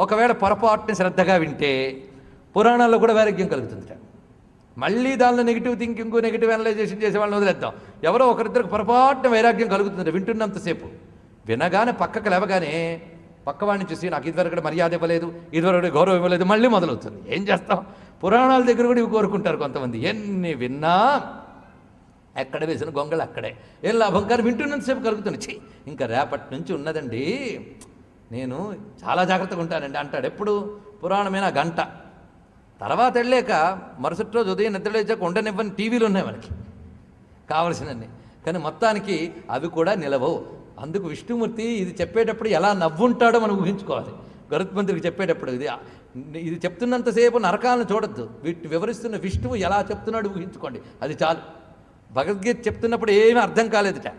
ఒకవేళ పొరపాటుని శ్రద్ధగా వింటే పురాణాల్లో కూడా వైరాగ్యం కలుగుతుందిట. మళ్ళీ దానిలో నెగిటివ్ థింకింగ్ నెగిటివ్ అనలైజేషన్ చేసే వాళ్ళని వదిలేద్దాం. ఎవరో ఒకరిద్దరికి పొరపాటున వైరాగ్యం కలుగుతుంది వింటున్నంతసేపు వినగానే పక్కకు లేవగానే పక్కవాడిని చూసి నాకు ఇదివరకు మర్యాద ఇవ్వలేదు ఇదివరకు గౌరవం ఇవ్వలేదు మళ్ళీ మొదలవుతుంది. ఏం చేస్తాం? పురాణాల దగ్గర కూడా ఇవి కోరుకుంటారు కొంతమంది. ఎన్ని విన్నా ఎక్కడ వేసిన గొంగళి అక్కడే. ఏం లాభం? కానీ వింటున్నంతసేపు కలుగుతుంది. ఛీ! ఇంకా రేపటి నుంచి ఉన్నదండి. నేను చాలా జాగ్రత్తగా ఉంటానండి. అంటాడు. ఎప్పుడు? పురాణమైన? గంట. తర్వాత వెళ్ళాక మరుసటి రోజు ఉదయం నిద్రలేచాక ఉండనివ్వని టీవీలు ఉన్నాయి మనకి. కావలసినన్ని. కానీ మొత్తానికి అవి కూడా నిలవవు. అందుకు విష్ణుమూర్తి ఇది చెప్పేటప్పుడు ఎలా నవ్వుంటాడో మనం ఊహించుకోవాలి. గరుత్మంతుడికి చెప్పేటప్పుడు ఇది ఇది చెప్తున్నంతసేపు నరకాలను చూడద్దు. వీటిని వివరిస్తున్న విష్ణువు ఎలా చెప్తున్నాడు ఊహించుకోండి. అది చాలు. భగవద్గీత చెప్తున్నప్పుడు ఏమీ అర్థం కాలేదుట.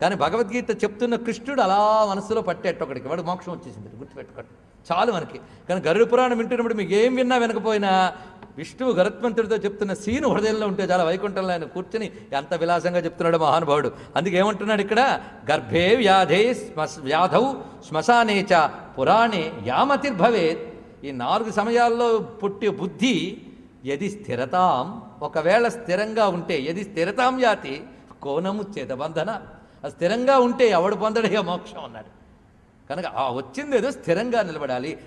కానీ భగవద్గీత చెప్తున్న కృష్ణుడు అలా మనసులో పట్టేట్టు ఒకడికి. వాడు మోక్షం వచ్చేసింది. గుర్తుపెట్టుకోండి. చాలు మనకి. కానీ గరుడ పురాణం వింటున్నప్పుడు మీకు ఏం విన్నా వినకపోయినా విష్ణువు గరుత్మంతుడితో చెప్తున్న సీను హృదయంలో ఉంటే చాలా వైకుంఠంలో ఆయన కూర్చొని ఎంత విలాసంగా చెప్తున్నాడు మహానుభావుడు. అందుకే ఏమంటున్నాడు ఇక్కడ? గర్భే వ్యాధే వ్యాధౌ శ్మశానేచ పురాణే యామతిర్భవేత్. ఈ నాలుగు సమయాల్లో పుట్టే బుద్ధి ఎది స్థిరతాం? ఒకవేళ స్థిరంగా ఉంటే ఎది స్థిరతాం యాతి? కోనము చేతబంధన. స్థిరంగా ఉంటే ఎవడు పొందడే మోక్షం అన్నాడు. కనుక ఆ వచ్చింది ఏదో స్థిరంగా నిలబడాలి.